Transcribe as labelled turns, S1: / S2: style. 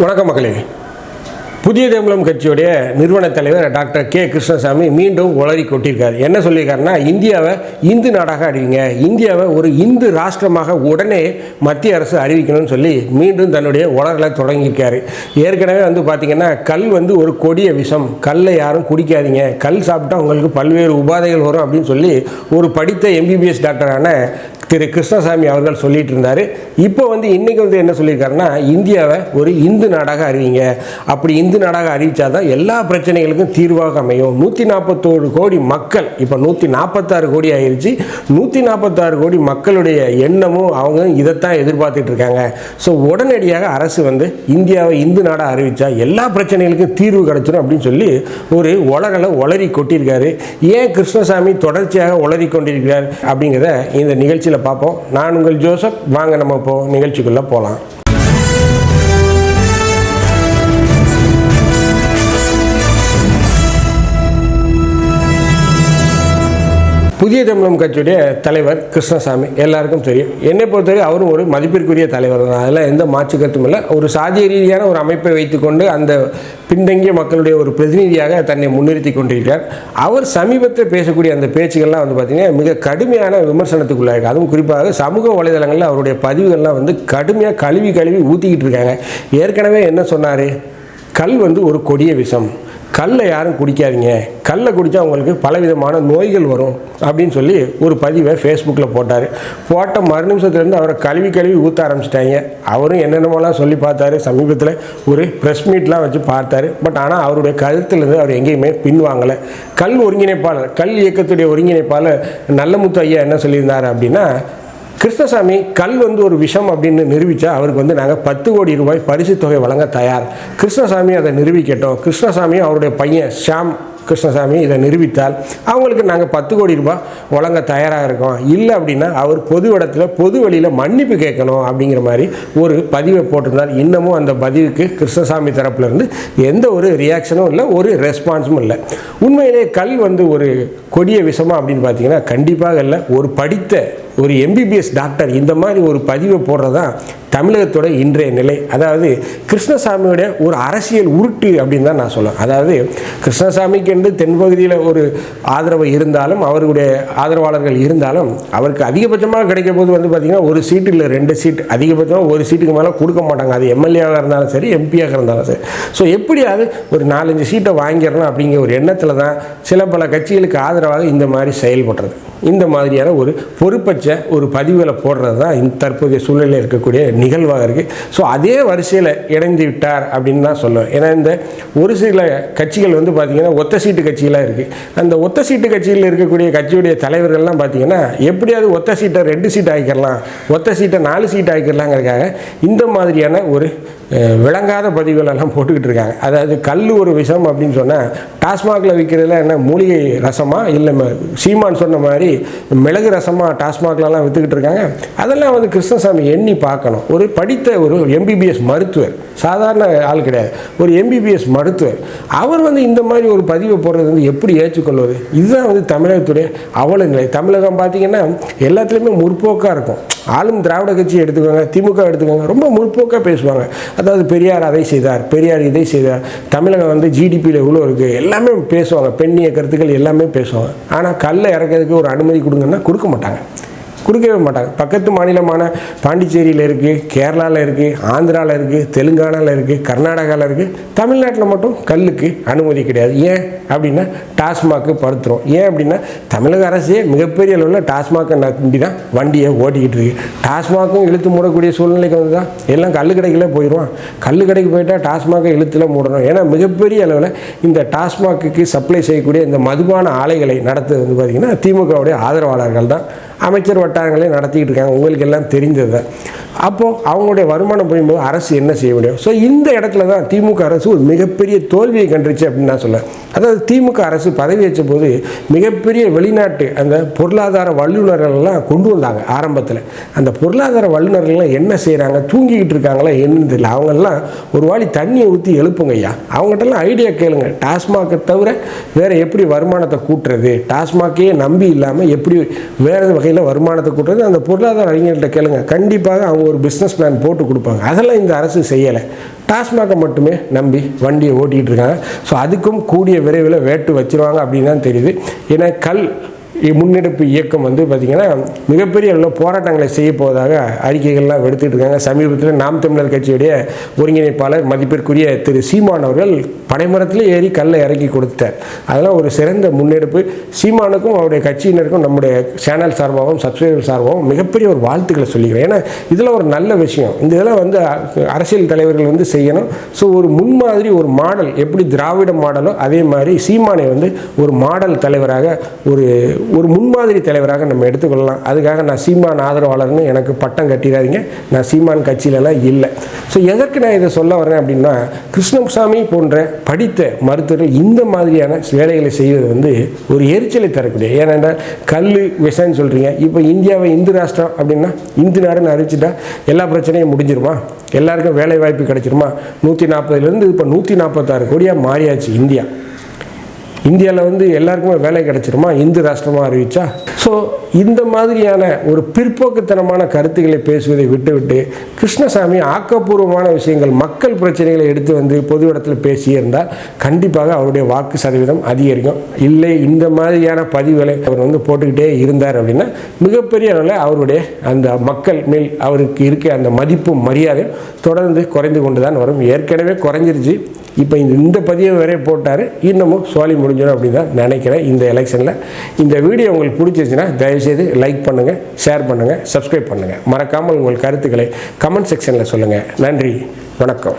S1: வணக்கம் மக்களே. புதிய தமிழம் கட்சியுடைய நிறுவன தலைவர் டாக்டர் கே. கிருஷ்ணசாமி மீண்டும் உளறி கொட்டியிருக்காரு என்ன சொல்லியிருக்காருன்னா இந்தியாவை இந்து நாடாக அறிவிங்க. இந்தியாவை ஒரு இந்து ராஷ்டிரமாக உடனே மத்திய அரசு அறிவிக்கணும்னு சொல்லி மீண்டும் தன்னுடைய உளறலை தொடங்கியிருக்காரு. ஏற்கனவே வந்து பார்த்திங்கன்னா கல் வந்து ஒரு கொடிய விஷம். கல்லை யாரும் குடிக்காதீங்க. கல் சாப்பிட்டா உங்களுக்கு பல்வேறு உபாதைகள் வரும் அப்படின்னு சொல்லி ஒரு படித்த எம்பிபிஎஸ் டாக்டரான திரு கிருஷ்ணசாமி அவர்கள் சொல்லிட்டு இருந்தார். இப்போ வந்து இன்றைக்கி வந்து என்ன சொல்லியிருக்காருன்னா இந்தியாவை ஒரு இந்து நாடாக அறிவிங்க. அப்படி இந்து நாடாக அறிவிச்சாதான் எல்லா பிரச்சனைகளுக்கும் தீர்வாக அமையும். நூற்றி நாற்பத்தோரு கோடி மக்கள் இப்போ நூற்றி நாற்பத்தாறு கோடி ஆயிடுச்சு நூற்றி நாற்பத்தாறு கோடி மக்களுடைய எண்ணமும் அவங்க இதைத்தான் எதிர்பார்த்துட்டு இருக்காங்க. ஸோ உடனடியாக அரசு வந்து இந்தியாவை இந்து நாடாக அறிவித்தா எல்லா பிரச்சனைகளுக்கும் தீர்வு கிடைச்சிடும் அப்படின்னு சொல்லி ஒரு உலகளை உளறி கொட்டியிருக்காரு. ஏன் கிருஷ்ணசாமி தொடர்ச்சியாக உளறி கொண்டிருக்கிறார் அப்படிங்கிறத இந்த நிகழ்ச்சியில் பார்ப்போம். நான் உங்கள் ஜோசப் வாங்க நம்ம இப்போ நிகழ்ச்சிக்குள்ளே போகலாம் புதிய தமிழகம் கட்சியுடைய தலைவர் கிருஷ்ணசாமி எல்லாருக்கும் தெரியும். என்னை பொறுத்தவரை அவரும் ஒரு மதிப்பிற்குரிய தலைவர் தான். அதில் எந்த மாற்று கருத்தும் இல்லை. ஒரு சாதிய ரீதியான ஒரு அமைப்பை வைத்துக்கொண்டு அந்த பின்தங்கிய மக்களுடைய ஒரு பிரதிநிதியாக தன்னை முன்னிறுத்தி கொண்டிருக்கிறார். அவர் சமீபத்தில் பேசக்கூடிய அந்த பேச்சுகள்லாம் வந்து பார்த்திங்கன்னா மிக கடுமையான விமர்சனத்துக்குள்ளாயிருக்கு. அதுவும் குறிப்பாக சமூக வலைதளங்களில் அவருடைய பதிவுகள்லாம் வந்து கடுமையாக கழுவி கழுவி ஊற்றிக்கிட்டு இருக்காங்க. ஏற்கனவே என்ன சொன்னார்? கல் வந்து ஒரு கொடிய விஷம். கல்லை யாரும் குடிக்காதீங்க. கல்லை குடித்தா உங்களுக்கு பலவிதமான நோய்கள் வரும் அப்படின்னு சொல்லி ஒரு பதிவை ஃபேஸ்புக்கில் போட்டார். போட்ட மறு நிமிஷத்துலேருந்து அவரை கழுவி கழுவி ஊற்ற ஆரம்பிச்சிட்டாங்க. அவரும் என்னென்னமோலாம் சொல்லி பார்த்தாரு. சமீபத்தில் ஒரு ப்ரெஸ் மீட்லாம் வச்சு பார்த்தாரு. பட் ஆனால் அவருடைய கருத்துலேருந்து அவர் எங்கேயுமே பின்வாங்கலை. கல் ஒருங்கிணைப்பாளர் கல் இயக்கத்துடைய ஒருங்கிணைப்பாளர் நல்லமுத்து ஐயா என்ன சொல்லியிருந்தார் அப்படின்னா கிருஷ்ணசாமி கல் வந்து ஒரு விஷம் அப்படின்னு நிரூபித்தா அவருக்கு வந்து நாங்கள் பத்து கோடி ரூபாய் பரிசு தொகை வழங்க தயார். கிருஷ்ணசாமி அதை நிரூபிக்கட்டும். கிருஷ்ணசாமியும் அவருடைய பையன் ஷாம் கிருஷ்ணசாமி இதை நிரூபித்தால் அவங்களுக்கு நாங்கள் பத்து கோடி ரூபாய் வழங்க தயாராக இருக்கோம். இல்லை அப்படின்னா அவர் பொது இடத்துல பொது வழியில் மன்னிப்பு கேட்கணும் அப்படிங்கிற மாதிரி ஒரு பதிவை போட்டிருந்தார். இன்னமும் அந்த பதிவுக்கு கிருஷ்ணசாமி தரப்புலேருந்து எந்த ஒரு ரியாக்ஷனும் இல்லை ஒரு ரெஸ்பான்ஸும் இல்லை. உண்மையிலே கல் வந்து ஒரு கொடிய விஷமா அப்படின்னு பார்த்தீங்கன்னா கண்டிப்பாக இல்லை. ஒரு படித்த ஒரு எம்பிபிஎஸ் டாக்டர் இந்த மாதிரி ஒரு பதிவை போடுறது தான் தமிழகத்தோட இன்றைய நிலை. அதாவது கிருஷ்ணசாமியோட ஒரு அரசியல் உருட்டு அப்படின்னு தான் நான் சொல்லுவேன் அதாவது கிருஷ்ணசாமிக்கு என்று தென்பகுதியில் ஒரு ஆதரவு இருந்தாலும் அவருடைய ஆதரவாளர்கள் இருந்தாலும் அவருக்கு அதிகபட்சமாக கிடைக்கும் போது வந்து பார்த்திங்கன்னா ஒரு சீட்டு இல்லை ரெண்டு சீட் அதிகபட்சமாக ஒரு சீட்டுக்கு மேலே கொடுக்க மாட்டாங்க. அது எம்எல்ஏவாக இருந்தாலும் சரி எம்பியாக இருந்தாலும் சரி. ஸோ எப்படியாவது ஒரு நாலஞ்சு சீட்டை வாங்கிடணும் அப்படிங்கிற ஒரு எண்ணத்தில் தான் சில பல கட்சிகளுக்கு ஆதரவாக இந்த மாதிரி செயல்படுறது. இந்த மாதிரியான ஒரு பொறுப்பற்ற ஒரு பதிவுகளை போடுறது தான் இந்த தற்போதைய சூழ்நிலையில் இருக்கக்கூடிய நிகழ்வாக இருக்குது ஸோ அதே வரிசையில் இணைந்து விட்டார் அப்படின்னு தான் சொல்லுவேன் ஏன்னா இந்த ஒரு சில கட்சிகள் வந்து பார்த்திங்கன்னா ஒத்த சீட்டு கட்சிகளாக இருக்குது அந்த ஒத்த சீட்டு கட்சியில் இருக்கக்கூடிய கட்சியுடைய தலைவர்கள்லாம் பார்த்திங்கன்னா எப்படியாவது ஒத்த சீட்டை ரெண்டு சீட் ஆகிக்கிறலாம் ஒத்த சீட்டை நாலு சீட் ஆகிக்கிறலாங்கிறதுக்காக இந்த மாதிரியான ஒரு விளங்காத பதிவுகளெல்லாம் போட்டுக்கிட்டு இருக்காங்க. அதாவது கல் ஒரு விஷம் அப்படின்னு சொன்னால் டாஸ்மாகில் விற்கிறதுல என்ன மூலிகை ரசமாக இல்லை சீமான் சொன்ன மாதிரி மிளகு ரசமா டாஸ்மாக்லலாம் விற்றுக்கிட்டு இருக்காங்க. அதெல்லாம் வந்து கிருஷ்ணசாமி எண்ணி பார்க்கணும். ஒரு படித்த ஒரு எம்பிபிஎஸ் மருத்துவர் சாதாரண ஆள் கிடையாது. ஒரு எம்பிபிஎஸ் மருத்துவர் அவர் வந்து இந்த மாதிரி ஒரு பதிவை போடுறது வந்து எப்படி ஏற்றுக்கொள்வது? இதுதான் வந்து தமிழகத்துடைய அவல நிலை தமிழகம் பார்த்தீங்கன்னா எல்லாத்துலேயுமே முற்போக்காக இருக்கும். ஆளும் திராவிட கட்சி எடுத்துக்கோங்க திமுக எடுத்துக்கோங்க ரொம்ப முற்போக்காக பேசுவாங்க. அதாவது பெரியார் அதை செய்தார் பெரியார் இதை செய்தார். தமிழகம் வந்து ஜிடிபியில் இவ்வளோ இருக்குது எல்லாமே பேசுவாங்க பெண்ணிய கருத்துக்கள் எல்லாமே பேசுவாங்க. ஆனால் கல்லை இறக்கிறதுக்கு ஒரு அனுமதி கொடுங்கன்னா கொடுக்க மாட்டாங்க. கொடுக்கவே மாட்டாங்க. பக்கத்து மாநிலமான பாண்டிச்சேரியில் இருக்குது கேரளாவில் இருக்குது ஆந்திராவில் இருக்குது தெலுங்கானாவில் இருக்குது கர்நாடகாவில் இருக்குது தமிழ்நாட்டில் மட்டும் கல்லுக்கு அனுமதி கிடையாது. ஏன் அப்படின்னா டாஸ்மாக்கு படுத்துகிறோம் ஏன் அப்படின்னா தமிழக அரசே மிகப்பெரிய அளவில் டாஸ்மாக்கை நம்பி தான் வண்டியை ஓட்டிக்கிட்டு இருக்கு. டாஸ்மாக்கும் இழுத்து மூடக்கூடிய சூழ்நிலைக்கு வந்து தான் எல்லாம் கல் கடைகளே போயிடுவான். கல் கடைக்கு போயிட்டால் டாஸ்மாக்கை இழுத்துல மூடணும். ஏன்னா மிகப்பெரிய அளவில் இந்த டாஸ்மாக்கு சப்ளை செய்யக்கூடிய இந்த மதுபான ஆலைகளை நடத்துறது வந்து பார்த்திங்கன்னா திமுகவுடைய ஆதரவாளர்கள் தான் அமைச்சர் வட்டாரங்களே நடத்திக்கிட்டு இருக்காங்க உங்களுக்கு எல்லாம் தெரிந்தது. தான் அப்போது அவங்களுடைய வருமானம் போகும்போது அரசு என்ன செய்ய முடியும்? ஸோ இந்த இடத்துல தான் திமுக அரசு ஒரு மிகப்பெரிய தோல்வியை கண்டுச்சு அப்படின்னு நான் சொல்லுவேன் அதாவது திமுக அரசு பதவி வச்ச போது மிகப்பெரிய வெளிநாட்டு அந்த பொருளாதார வல்லுநர்கள் எல்லாம் கொண்டு வந்தாங்க ஆரம்பத்தில். அந்த பொருளாதார வல்லுநர்கள்லாம் என்ன செய்கிறாங்க தூங்கிக்கிட்டு இருக்காங்களா என்னன்னு தெரியல. அவங்கெல்லாம் ஒரு வாளி தண்ணியை ஊற்றி எழுப்புங்க ஐயா. அவங்ககிட்டலாம் ஐடியா கேளுங்க. டாஸ்மாகை தவிர வேறு எப்படி வருமானத்தை கூட்டுறது? டாஸ்மாக்கையே நம்பி இல்லாமல் எப்படி வேறு வகையில் வருமானத்தை கூட்டுறது அந்த பொருளாதார அறிஞர்கள்ட்ட கேளுங்க. கண்டிப்பாக அவங்க ஒரு பிஸ்னஸ் பிளான் போட்டு கொடுப்பாங்க. அதெல்லாம் இந்த அரசு செய்யலை. டாஸ்மாகை மட்டுமே நம்பி வண்டியை ஓட்டிகிட்டு இருக்காங்க. ஸோ அதுக்கும் கூடிய விரைவில் வேட்டு வச்சிருவாங்க அப்படின்னு தான் தெரியுது. ஏன்னா கல் முன்னெடுப்பு இயக்கம் வந்து பார்த்திங்கன்னா மிகப்பெரிய அளவில் போராட்டங்களை செய்ய போவதாக அறிக்கைகள்லாம் எடுத்துகிட்டு இருக்காங்க சமீபத்தில் நாம் தமிழர் கட்சியுடைய ஒருங்கிணைப்பாளர் மதிப்பிற்குரிய திரு சீமான் அவர்கள் பனைமரத்தில் ஏறி கல்லை இறக்கி கொடுத்தார் அதெல்லாம் ஒரு சிறந்த முன்னெடுப்பு. சீமானுக்கும் அவருடைய கட்சியினருக்கும் நம்முடைய சேனல் சார்பாகவும் சப்ஸ்கிரைபர் சார்பாகவும் மிகப்பெரிய ஒரு வாழ்த்துக்களை சொல்லிக்கிறேன். ஏன்னா இதில் ஒரு நல்ல விஷயம். இந்த இதெல்லாம் வந்து அரசியல் தலைவர்கள் வந்து செய்யணும். ஸோ ஒரு முன்மாதிரி ஒரு மாடல் எப்படி திராவிட மாடலோ அதே மாதிரி சீமானை வந்து ஒரு மாடல் தலைவராக ஒரு ஒரு முன்மாதிரி தலைவராக நம்ம எடுத்துக்கொள்ளலாம். அதுக்காக நான் சீமான் ஆதரவாளர்னு எனக்கு பட்டம் கட்டிடாதீங்க. நான் சீமான் கட்சியிலலாம் இல்லை. ஸோ எதற்கு நான் இதை சொல்ல வரேன் அப்படின்னா கிருஷ்ணசாமி போன்ற படித்த மருத்துவர்கள் இந்த மாதிரியான வேலைகளை செய்வது வந்து ஒரு எரிச்சலை தரக்கூடிய ஏனென்றால் கல் விஷம்னு சொல்கிறீங்க இப்போ இந்தியாவை இந்து ராஷ்டிரம் அப்படின்னா இந்து நாடுன்னு அறிவிச்சிட்டா எல்லா பிரச்சனையும் முடிஞ்சிருமா? எல்லாருக்கும் வேலை வாய்ப்பு கிடைச்சிருமா நூற்றி நாற்பதுலேருந்து இப்போ நூற்றி நாற்பத்தாறு கோடியாக மாறியாச்சு இந்தியா. இந்தியாவில் வந்து எல்லாருக்குமே வேலை கிடைச்சிருமா? இந்து ராஷ்டிரமாக அறிவிச்சா? ஸோ இந்த மாதிரியான ஒரு பிற்போக்குத்தனமான கருத்துக்களை பேசுவதை விட்டுவிட்டு கிருஷ்ணசாமி ஆக்கப்பூர்வமான விஷயங்கள் மக்கள் பிரச்சனைகளை எடுத்து வந்து பொது இடத்துல பேசியிருந்தால் கண்டிப்பாக அவருடைய வாக்கு சதவீதம் அதிகரிக்கும். இல்லை இந்த மாதிரியான பதிவுகளை அவர் வந்து போட்டுக்கிட்டே இருந்தார் அப்படின்னா மிகப்பெரிய அளவில் அவருடைய அந்த மக்கள் மேல் அவருக்கு இருக்க அந்த மதிப்பும் மரியாதையும் தொடர்ந்து குறைந்து கொண்டு தான் வரும். ஏற்கனவே குறைஞ்சிருச்சு. இப்போ இந்த இந்த பதிவை வரைய போட்டார். இன்னமும் சோழி முடிஞ்சிடும் அப்படின்னு தான் நினைக்கிறேன் இந்த எலெக்ஷனில். இந்த வீடியோ உங்களுக்கு பிடிச்சிருச்சுன்னா தயவுசெய்து லைக் பண்ணுங்கள் ஷேர் பண்ணுங்கள் சப்ஸ்கிரைப் பண்ணுங்கள் மறக்காமல் உங்கள் கருத்துக்களை கமெண்ட் செக்ஷனில் சொல்லுங்கள் நன்றி வணக்கம்.